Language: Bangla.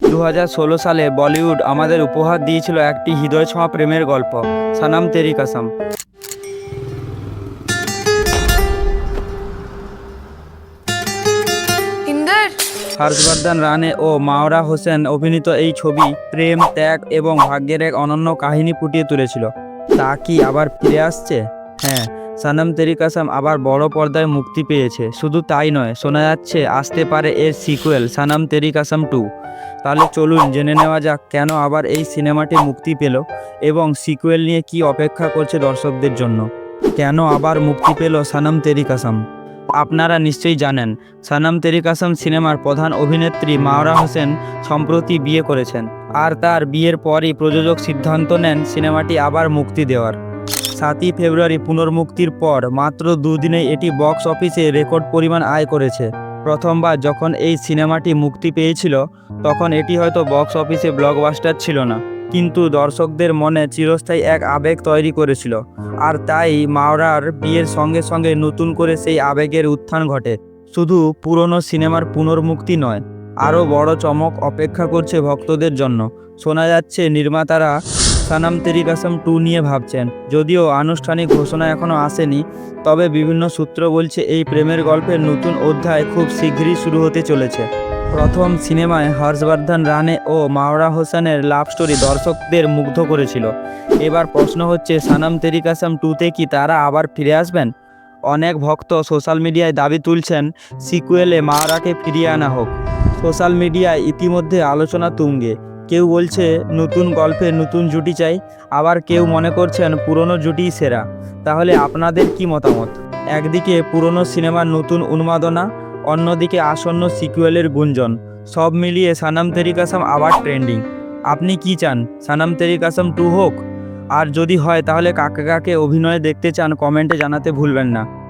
দু হাজার ষোলো সালে বলিউড আমাদের উপহার দিয়েছিল একটি হৃদয় ছোঁয়া প্রেমের গল্প সানাম তেরি কাসাম। হর্ষবর্ধন রানে ও মাওরা হোসেন অভিনীত এই ছবি প্রেম ত্যাগ এবং ভাগ্যের এক অনন্য কাহিনী ফুটিয়ে তুলেছিল। তা কি আবার ফিরে আসছে? হ্যাঁ সানাম তেরি কাসাম আবার বড় পর্দায় মুক্তি পেয়েছে। শুধু তাই নয়, শোনা যাচ্ছে, আসতে পারে এর সিকুয়েল সানাম তেরি কাসাম টু তাহলে চলুন জেনে নেওয়া যাক, কেন আবার এই সিনেমাটি মুক্তি পেল এবং সিকুয়েল নিয়ে কি অপেক্ষা করছে দর্শকদের জন্য। কেন আবার মুক্তি পেল সানাম তেরি কাসাম আপনারা নিশ্চয়ই জানেন, সানাম তেরি কাসাম সিনেমার প্রধান অভিনেত্রী মাওরা হোসেন সম্প্রতি বিয়ে করেছেন, আর তার বিয়ের পরই প্রযোজক সিদ্ধান্ত নেন সিনেমাটি আবার মুক্তি দেওয়ার। সাতই ফেব্রুয়ারি পুনর্মুক্তির পর মাত্র দুদিনেই এটি বক্স অফিসে রেকর্ড পরিমাণ আয় করেছে। প্রথমবার যখন এই সিনেমাটি মুক্তি পেয়েছিল, তখন এটি হয়তো বক্স অফিসে ব্লকবাস্টার ছিল না। কিন্তু দর্শকদের মনে চিরস্থায়ী এক আবেগ তৈরি করেছিল। আর তাই মাওরার বিয়ের সঙ্গে সঙ্গে নতুন করে সেই আবেগের উত্থান ঘটে। শুধু পুরনো সিনেমার পুনর্মুক্তি নয়, আরও বড় চমক অপেক্ষা করছে ভক্তদের জন্য। শোনা যাচ্ছে, নির্মাতারা সানাম তেরি কাসম টু নিয়ে ভাবছেন। যদিও আনুষ্ঠানিক ঘোষণা এখনও আসেনি, তবে বিভিন্ন সূত্র বলছে এই প্রেমের গল্পের নতুন অধ্যায় খুব শীঘ্রই শুরু হতে চলেছে। প্রথম সিনেমায় হর্ষবর্ধন রানে ও মাওরা হোসেনের লাভ স্টোরি দর্শকদের মুগ্ধ করেছিল। এবার প্রশ্ন হচ্ছে, সানাম তেরি কাসাম টুতে কি তারা আবার ফিরে আসবেন? অনেক ভক্ত সোশ্যাল মিডিয়ায় দাবি তুলছেন, সিকুয়েলে মাওরাকে ফিরিয়ে আনা হোক। সোশ্যাল মিডিয়ায় ইতিমধ্যে আলোচনা তুঙ্গে। কেউ বলছে, নতুন গল্পে নতুন জুটি চাই। আবার কেউ মনে করছেন, পুরনো জুটিই সেরা। তাহলে আপনাদের কি মতামত? একদিকে পুরনো সিনেমার নতুন উন্মাদনা, অন্যদিকে আসন্ন সিকুয়েলের গুঞ্জন। সব মিলিয়ে সানাম তেরি কাসাম আবার ট্রেন্ডিং। আপনি কি চান, সানাম তেরি কাসাম টু হোক? আর যদি হয়, তাহলে কাকে কাকে অভিনয়ে দেখতে চান, কমেন্টে জানাতে ভুলবেন না।